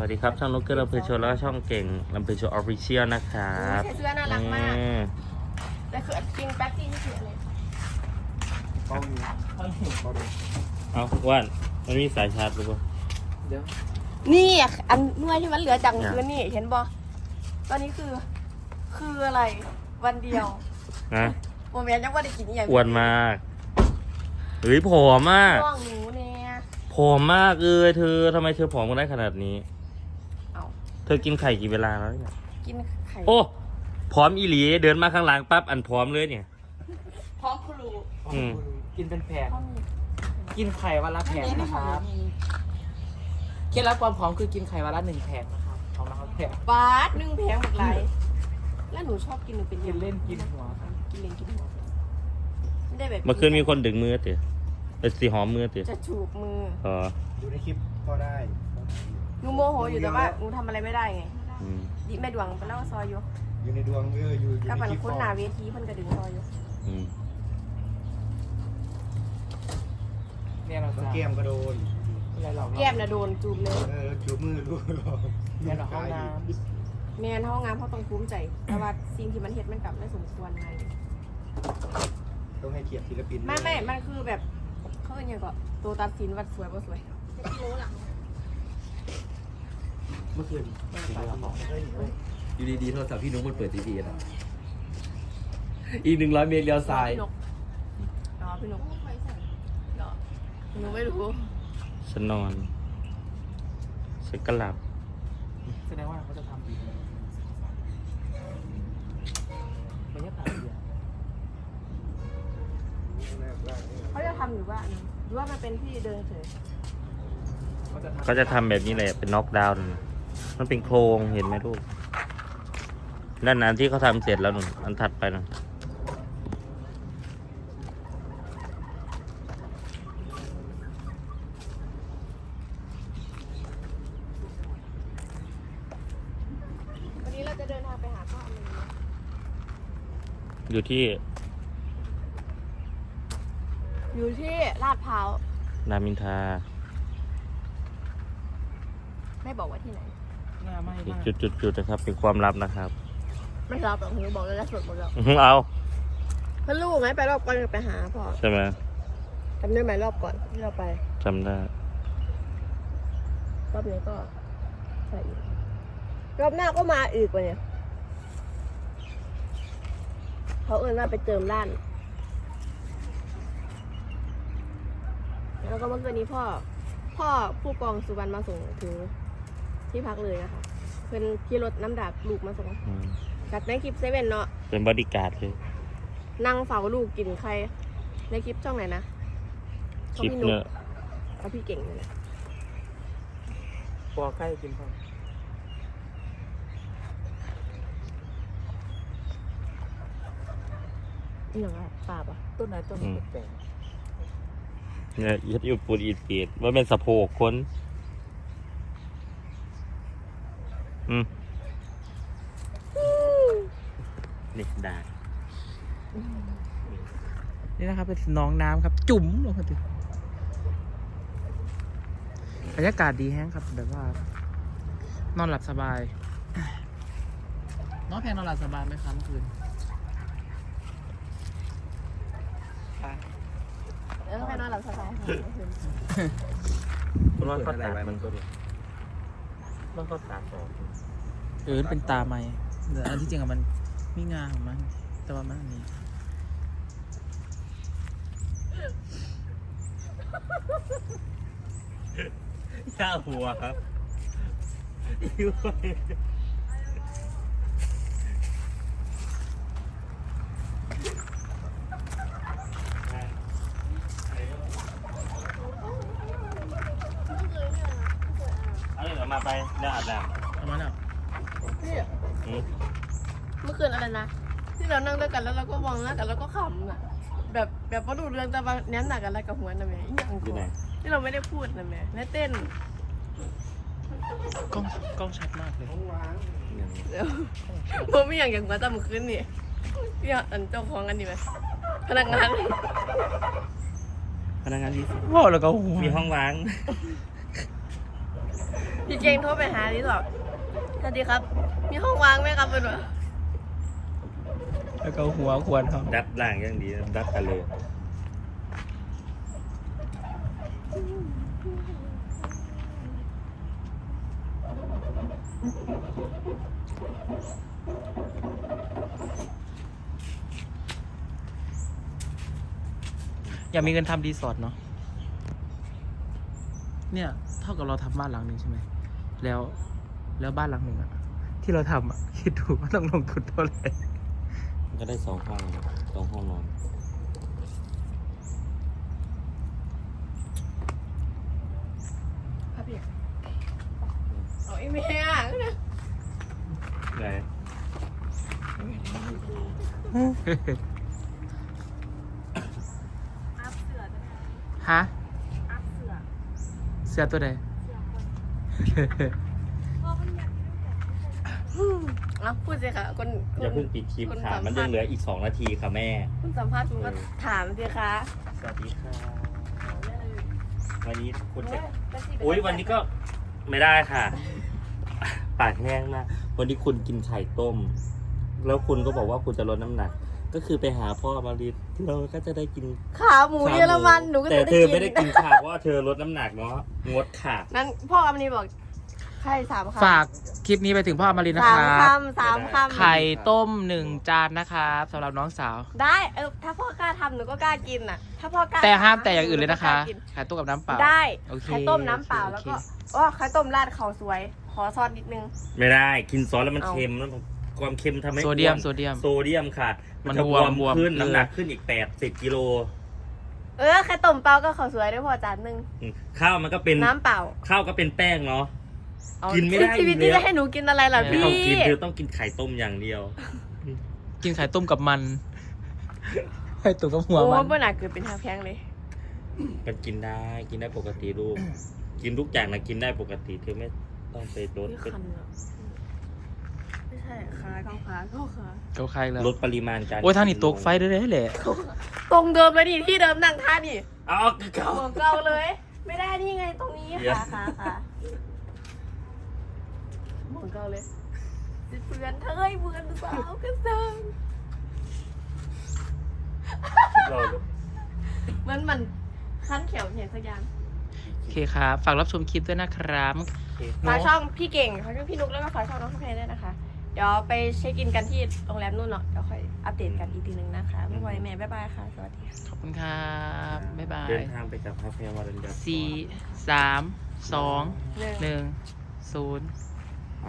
วัสดีครับ ช่องนุกเกอร์ลำเพลินโชว์แล้วก็ช่องเก่งลำเพลินโชว์ออฟฟิเชียลนะครับใส่เสื้อน่ารักมากอืมแต่คือจริงแป๊บที่นี่คืออะไรเป้าอยู่เป้าอยู่เอาว่านมันมีสายชาร์จหรือเปล่า เดี๋ยวนี่อะอันนวยที่มันเหลือจากเนี่ย คืนนี่เห็นบอตอนนี้คือ คืออะไร วันเดียวนะโมเมนต์ยังว่าได้กินอหย่างอ้วนมากเฮ้ยผอมมากช่วงหนูเนี่ยผอมมากเลยเธอทำไมเธอผอมกันได้ขนาดนี้ เอาเธอกินไข่กี่เวลาแล้วเนี่ย กินไข่โอ้ผอมอีหลีเดินมาข้างหลังปั๊บอันผอมเลยเนี่ย พร้อมครูอืม กินเป็นแผงพร้อมมีกินไข่วันละแผงนะครับเคล็ดลับความผอมคือกินไข่วันละหนึ่งแผงนะครับของเราแผงบาทหนึ่งแพงหมดไรแล้วหนูชอบกินหนูเป็นกินเล่นกินหัวครับกินเล่นกินหัวไม่ได้แบบเมื่อคืนมีคนดึงมือเต๋อเป็นสีหอมมือเต๋อจะจูบมือ อ๋อ ดูในคลิปก็ได้ หนูโมโหอยู่แต่ว่าหนูทำอะไรไม่ได้ไง อืมดิแม่ดวงไปเล่าซอยอยู่อยู่ในดวงเอออยู่อยู่กับในมันคลิปคุ้นก่หนาอนเวทีเพิ่นกระดึงซอยอยู่อืมเนี่ยเราแล้วจะแก้มก็โดนอะไรหรอกแก้มน่ะโดนจูบเลย เออจูบมือดูเนี่ยเราห้องน้แม่นห้องงามเขาต้องภูมิใจแต่ว่าสิ่งที่มันเฮ็ดมันกลับไม่สมควรไงต้องให้เกียรติศิลปินไม่ไม่มันคือแบบเขาเป็นยังก็ตัวตัดสินว่าสวยบ่สวยเมื่อคืนอยู่ดีๆโทรศัพท์พี่นุ๊กมันเปิดทีวีนะอีกหนึ่งร้อยเมตรเลี้ยวซ้าย พี่นกอ๋อพี่นกเหรอหนูไม่รู้ฉันนอนฉันก็หลับำแสดงว่าเขาจะทำดีบรรยากาศดีอะเขาจะทำหรือว่าอันนี้หรือว่ามันเป็นที่เดินเฉย เขาจะทำ เขาจะทำแบบนี้เลยเป็นน็อกดาวน์นั่นน่ะ มันเป็นโครงเห็นไหมลูกนั่นอันที่เขาทำเสร็จแล้วนุ่นอันถัดไปนะวันนี้เราจะเดินทางไปหาพ่ออเมริกาอยู่ที่อยู่ที่ลาดพร้าว รามอินทรา ไม่บอกว่าที่ไหน หน้าไหม้มากจุดจุดจุดนะครับ เป็นความลับนะครับไม่รับหรอกหนูบอกเลยแล้วสดหมดแล้วอื้อหือเอาเพื่อนลูกไงไปรอบก่อนไปหาพ่อใช่ไหมจำได้ไหมรอบก่อนที่เราไป จำได้ รอบนี้ก็ใช่อีกรอบหน้าก็มาอีกว่าเนี่ยเขาเอิญว่าไปเติมร้าน แล้วก็เมื่อคืนนี้พ่อ พ่อผู้กองสุวรรณมาส่งถึง ที่พักเลยนะคะเพื่อนขี่รถน้ำดักลูกมาส่งอืมจากในคลิปเซเว่นเนาะเป็นบอดี้การ์ดเลยนั่งเฝ้าลูกกินใคร ในคลิปช่องไหนนะคลิปเนี่ยเอาพี่เก่งเลยนะปอใกล้กินพอนี่หนังอะป่าปะต้นไหนต้นนี้แปลกเนี่ยยัดอยู่ปูดอีดปีดว่าเป็นสะโพกคน อืมนี่ได้ๆนี่นะครับเป็นหน้องน้ำครับ จุ๋มลงมาดิบรรยากาศดีแห้งครับ แบบว่า นอนหลับสบาย น้องแพงนอนหลับสบายไหมครับเมื่อคืนเออแค่นอนหลับสบายค่ะเมื่อคืน คุณว่าเขาตัดมันก็ดี มันก็ตัดออกเออเป็นตาไหมแต่อันที่จริงอะมันมีงาของมัน แต่ว่ามันอันนี้ย่าหัวครับเอาเลยเดี๋ยวมาไปเดี๋ยวอาบน้ เอามาแล้วพี่ำอืมเมื่อคืนอะไรนะ ที่เรานั่งด้วยกันแล้วเราก็มองหน้ากันแล้วก็ขำอะ แบบแบบว่าดูเรื่องแต่ว่าแนมหนักกันอะไรกับหัวนะแม่อีหยังอยู่กูไหนที่เราไม่ได้พูดนะแม่และเต้นกล้องกล้องชัดมากเลย เดี๋ยวผมไม่อยากอย่างมาตั้งคืนนี่พี่อันเจ้าของกันดีไหมพนักงานพนักงานที่ว้าวแล้วก็หัวมีห้องว่าง พี่เก่งโทรไปหารีสอร์ท สวัสดีครับ มีห้องว่างไหมครับเป็นวะแล้วก็หัวควรครับ ดัดล่างอย่างดีดัดกันเลยอยากมีเงินทำรีสอร์ทเนาะ เนี่ย เท่ากับเราทำบ้านหลังหนึ่งใช่ไหม แล้ว แล้วบ้านหลังหนึ่งอะที่เราทำอะคิดดูว่าต้องลงทุนเท่าไหร่ก็ได้สองห้องสองห้องนอนครับพี่เอาอีเมลอะไหนอัพเสือฮะอัพเสือเสื้อตัวใดเอาพูดสิค่ะคนคอย่านเพิ่งปิดคลิปคนค่ะ สัมภาษณ์ มันยังเหลืออีกสองนาทีค่ะแม่ คุณสัมภาษณ์คุณก็ถามสิคะสวัสดีค่ะ วันนี้คุณจะโอ้ยวันนี้ก็ไม่ได้ค่ะ ปากแห้งมากวันนี้คุณกินไข่ต้ม แล้วคุณก็บอกว่าคุณจะลดน้ำหนัก ก็คือไปหาพ่อมารีเราก็จะได้กินขาหมูเยอรมันหนูก็แต่จะได้เธอกินไม่ได้กินค่ะเพราะว่าเธอลดน้ำหนักเนาะงดค่ะ นั้นพ่ออมนีบอก ไข่สามคำฝากคลิปนี้ไปถึงพ่ออมรินทร์นะสาคมรับ คำสามคำไข่ต้มหนึ่งจานนะครับสำหรับน้องสาว ได้เออถ้าพ่อกล้าทำหนูก็กล้ากินน่ะ ถ้าพ่อกล้าแต่ห้ามทำแต่อย่างอื่นเลยนะคะหก็กากิไข่ต้มกับน้ำเปล่า ได้โอเคไข่ต้มน้ำเปล่าโอแล้วเคก็อ๋อไข่ต้มราดข้าวสวย ขอซอสนิดนึง ไม่ได้ กินซอสแล้วมันเอาเค็มแล้วมันความเค็มทำให้โซเดียมอ้วนโซเดียมโซเดียมค่ะ มันมันจะบบววมมบวมขึ้น เออ น้ำหนักขึ้นอีกแปดสิบกิโลเออไข่ต้มเปล่าก็ข้าวสวยด้วยพอจานหนึง อืมข้าวมันก็เป็นน้ำเปล่า ข้าวก็เป็นแป้งเนาะ เอากินไม่ได้ชีวิตอยู่นี้แล้วจะให้หนูกินอะไรล่ะไม่พี่ต้องกินเธอต้องกินไข่ต้มอย่างเดียว กินไข่ต้มกับมันไข่ต้มกับหัวโอ้มันเมื่อหนักเกิดเป็นทางแพงเลย มันกินได้กินได้ปกติลูก กินทุกอย่างนะกินได้ปกติเธอไม่ต้องไปลดนี่คันอะไม่ใช่ขาเข้าขาเข้าขาเขาใครแล้วลดปริมาณการโอ้ยทางนี้ตกไฟด้วยเลยแหละตรงเดิมเลยดิที่เดิมนั่งท่านี่เอาเก่าเหมือนเก่าเลย ไม่ได้นี่ไงตรงนี้เดี๋ยวค่ะค่ะค่ะ เหมือนเก่าเลยสิเพื่อนเท้ยเพื่อนสาวกันเซิงเรามันมันขั้นเขียวเห็นสักอย่างโอเคครับ ฝากรับชมคลิปด้วยนะครับฝากช่องพี่เก่งฝากช่องพี่นุกแล้วก็ฝากช่องน้องข้าวเพลด้วยนะคะ เดี๋ยวไปเช็คอินกันที่โรงแรมนู่นเนาะเดี๋ยวค่อยอัปเดตกันอีกทีหนึ่งนะคะบ๊ายบายแม่บ๊ายบายค่ะ สวัสดีค่ะขอบคุณครับบ๊ายบายเดินทางไปกับพระเพรวารัญญาสี่สามสองหนึ่งหนึ่งศูนย์